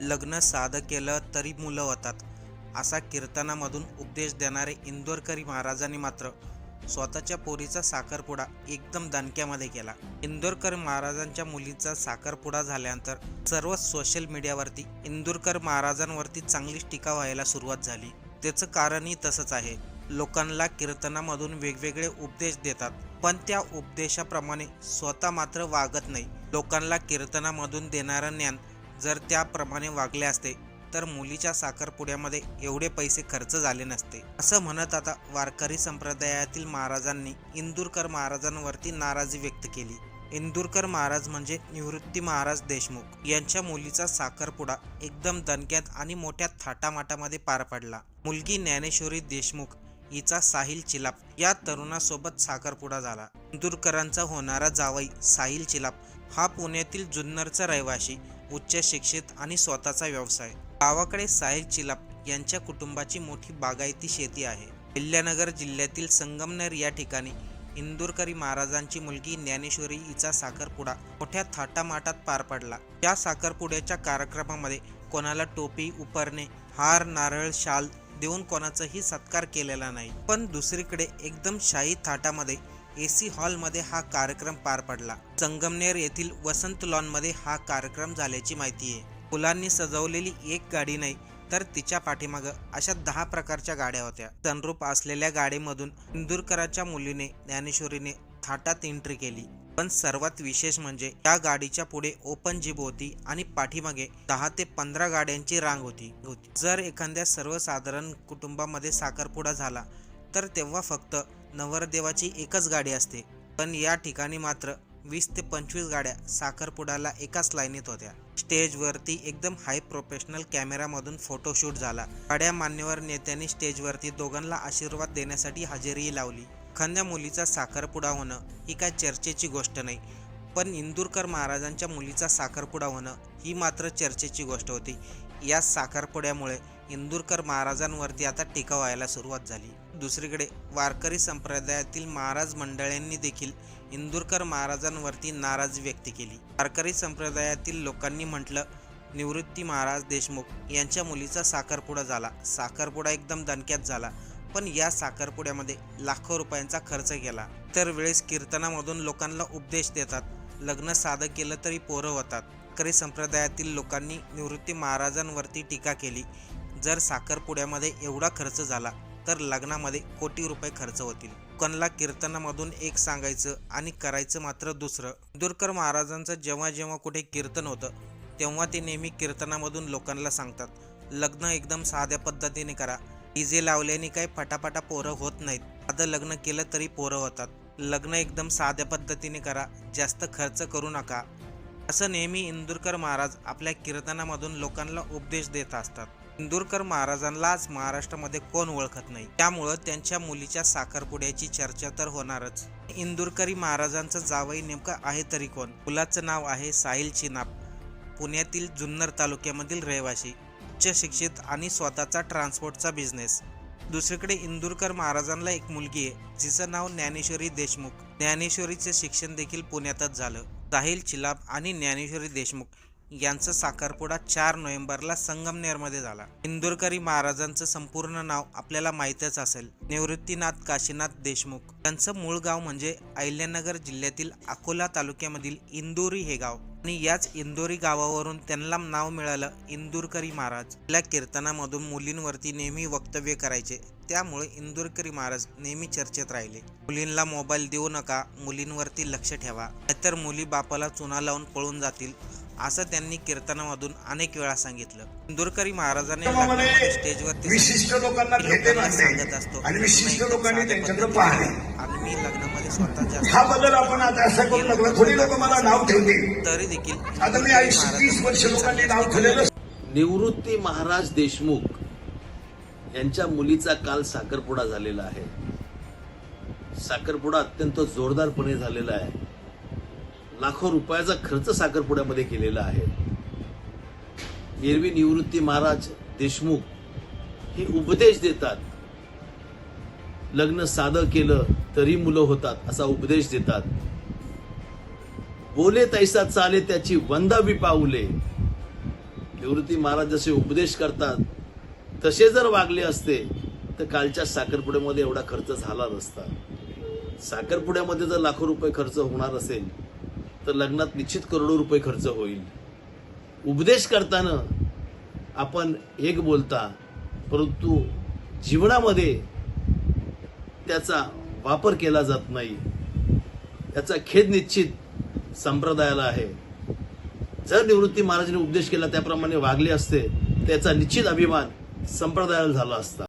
लग्न साधं केलं तरी मुलं होतात असा कीर्तनामधून उपदेश देणारे इंदोरकरी महाराजांनी मात्र स्वतःच्या पोरीचा साखरपुडा एकदम दणक्यामध्ये केला. इंदोरकर महाराजांच्या मुलीचा साखरपुडा झाल्यानंतर सर्व सोशल मीडियावरती इंदोरकर महाराजांवरती चांगलीच टीका व्हायला सुरुवात झाली. त्याचं कारणही तसंच आहे. लोकांना कीर्तनामधून वेगवेगळे उपदेश देतात पण त्या उपदेशाप्रमाणे स्वतः मात्र वागत नाही. लोकांना कीर्तनामधून देणारं ज्ञान जर त्याप्रमाणे वागले असते तर मुलीच्या साखरपुड्यामध्ये एवढे पैसे खर्च झाले नसते. असं म्हणत आता वारकरी संप्रदायातील महाराजांनी इंदूरकर महाराजांवरती नाराजी व्यक्त केली. इंदूरकर महाराज म्हणजे निवृत्ती महाराज देशमुख. यांच्या मुलीचा साखरपुडा एकदम दणक्यात आणि मोठ्या थाटामाटामध्ये पार पडला. मुलगी ज्ञानेश्वरी देशमुख हिचा साहिल चिलाप या तरुणासोबत साखरपुडा झाला. इंदूरकरांचा होणारा जावई साहिल चिलाप हा पुण्यातील जुन्नरचा रहिवासी उच्च शिक्षित आणि स्वतःचा व्यवसाय. गावाकडे साहिल चिलाप यांच्या कुटुंबाची मोठी बागायती शेती आहे. अहिल्यानगर जिल्ह्यातील संगमनेर या ठिकाणी इंदूरकरी महाराजांची मुलगी ज्ञानेश्वरी हिचा साखरपुडा मोठ्या थाटामाटात पार पडला. या साखरपुड्याच्या कार्यक्रमामध्ये कोणाला टोपी उपरणे हार नारळ शाल देऊन कोणाचाही सत्कार केलेला नाही. पण दुसरीकडे एकदम शाही थाटामध्ये एसी हॉलमध्ये हा कार्यक्रम पार पडला. संगमनेर येथील वसंत लॉनमध्ये हा कार्यक्रम झाल्याची माहिती आहे. फुलांनी सजवलेली एक गाडी नाही तर तिच्या पाठीमागं अशा दहा प्रकारच्या गाड्या होत्या. सनरूप असलेल्या गाडीमधून इंदूरकराच्या मुलीने ज्ञानेश्वरीने थाटात एंट्री केली. पण सर्वात विशेष म्हणजे त्या गाडीच्या पुढे ओपन जीप होती आणि पाठीमागे दहा ते पंधरा गाड्यांची रांग होती. जर एखाद्या सर्वसाधारण कुटुंबामध्ये साखरपुडा झाला तर तेव्हा फक्त नवरदेवाची एकच गाडी असते. पण या ठिकाणी मात्र वीस ते पंचवीस गाड्या साखरपुड्याला एकाच लाईनीत होत्या. स्टेजवरती एकदम हाय प्रोफेशनल कॅमेरामधून फोटोशूट झाला. गाड्या मान्यवर नेत्यांनी स्टेजवरती दोघांना आशीर्वाद देण्यासाठी हजेरीही लावली. खंद्या मुलीचा साखरपुडा होणं ही काय चर्चेची गोष्ट नाही. पण इंदूरकर महाराजांच्या मुलीचा साखरपुडा होणं ही मात्र चर्चेची गोष्ट होती. या साखरपुड्यामुळे इंदूरकर महाराजांवरती आता टीका व्हायला सुरुवात झाली. दुसरीकडे वारकरी संप्रदायातील महाराज मंडळांनी देखील इंदूरकर महाराजांवरती नाराजी व्यक्त केली. वारकरी संप्रदायातील लोकांनी म्हटलं निवृत्ती महाराज देशमुख यांच्या मुलीचा साखरपुडा झाला. साखरपुडा एकदम दणक्यात झाला. पण या साखरपुड्यामध्ये लाखो रुपयांचा खर्च केला. तर वेळेस कीर्तनामधून लोकांना उपदेश देतात. लग्न साधं केलं तरी पोरं होतात. वारकरी संप्रदायातील लोकांनी निवृत्ती महाराजांवरती टीका केली. जर साखरपुड्यामध्ये एवढा खर्च झाला तर लग्नामध्ये कोटी रुपये खर्च होतील. लोकांना कीर्तनामधून एक सांगायचं आणि करायचं मात्र दुसरं. इंदुरकर महाराजांचं जेव्हा जेव्हा कुठे कीर्तन होतं तेव्हा ते नेहमी कीर्तनामधून लोकांना सांगतात लग्न एकदम साध्या पद्धतीने करा. डीजे लावल्याने काही फटाफटा पोरं होत नाहीत. साधं लग्न केलं तरी पोरं होतात. लग्न एकदम साध्या पद्धतीने करा. जास्त खर्च करू नका. असं नेहमी इंदुरकर महाराज आपल्या कीर्तनामधून लोकांना उपदेश देत असतात. इंदूरकर महाराजांना आज महाराष्ट्रामध्ये कोण ओळखत नाही? त्यामुळं त्यांच्या मुलीच्या साखरपुड्याची चर्चा तर होणारच. इंदुरकरी महाराजांचं जावई नेमकं आहे तरी कोण? मुलाचं नाव आहे साहिल चिनाप पुण्यातील जुन्नर तालुक्यामधील रहिवासी उच्च शिक्षित आणि स्वतःचा ट्रान्सपोर्टचा बिझनेस. दुसरीकडे इंदूरकर महाराजांना एक मुलगी आहे जिचं नाव ज्ञानेश्वरी देशमुख. ज्ञानेश्वरीचे शिक्षण देखील पुण्यातच झालं. साहिल चिलाप आणि ज्ञानेश्वरी देशमुख. यांचा साखरपुडा चार नोव्हेंबरला संगमनेरमध्ये झाला. इंदुरकरी महाराजांचं संपूर्ण नाव आपल्याला माहीतच असेल. निवृत्तीनाथ काशीनाथ देशमुख. त्यांचं मूळ गाव म्हणजे अहिल्यानगर जिल्ह्यातील अकोला तालुक्यामधील इंदोरी हे गाव. आणि याच इंदोरी गावावरून त्यांना नाव मिळालं इंदूरकरी महाराज. आपल्या कीर्तनामधून मुलींवरती नेहमी वक्तव्य करायचे. त्यामुळे इंदूरकरी महाराज नेहमी चर्चेत राहिले. मुलींना मोबाईल देऊ नका मुलींवरती लक्ष ठेवा. नाहीतर मुली बापाला चुना लावून पळून जातील. असं त्यांनी कीर्तनामधून अनेक वेळा सांगितलं. इंदुरकरी महाराजांनी स्टेजवरती सांगत असतो. आणि मी लग्नामध्ये स्वतः जास्त हा बदल आपण आता असं करू लागलो. थोडी लोक मला नाव ठेवतील. तरी देखील आता मी इंदुरकरी आयुष्य तीस वर्ष लोकांनी नाव ठेवलेलं निवृत्ती महाराज देशमुख यांच्या मुलीचा काल साखरपुडा झालेला आहे. साखरपुडा अत्यंत जोरदारपणे झालेला आहे. लाखो रुपयाचा खर्च साखरपुड्यामध्ये केलेला आहे. एरवी निवृत्ती महाराज देशमुख हे उपदेश देतात. लग्न साधं केलं तरी मुलं होतात असा उपदेश देतात. बोले तैसा चाले त्याची वंदावी पाऊले. निवृत्ती महाराज जसे उपदेश करतात तसे जर वागले असते तर कालच्या साखरपुड्यामध्ये एवढा खर्च झाला नसता. साखरपुड्यामध्ये जर लाखो रुपये खर्च होणार असेल तर लग्नात निश्चित करोडो रुपये खर्च होईल. उपदेश करताना आपण एक बोलता परंतु जीवनामध्ये त्याचा वापर केला जात नाही. याचा खेद निश्चित संप्रदायाला आहे. जर निवृत्ती महाराजांनी उपदेश केला त्याप्रमाणे वागले असते त्याचा निश्चित अभिमान संप्रदायाला झाला असता.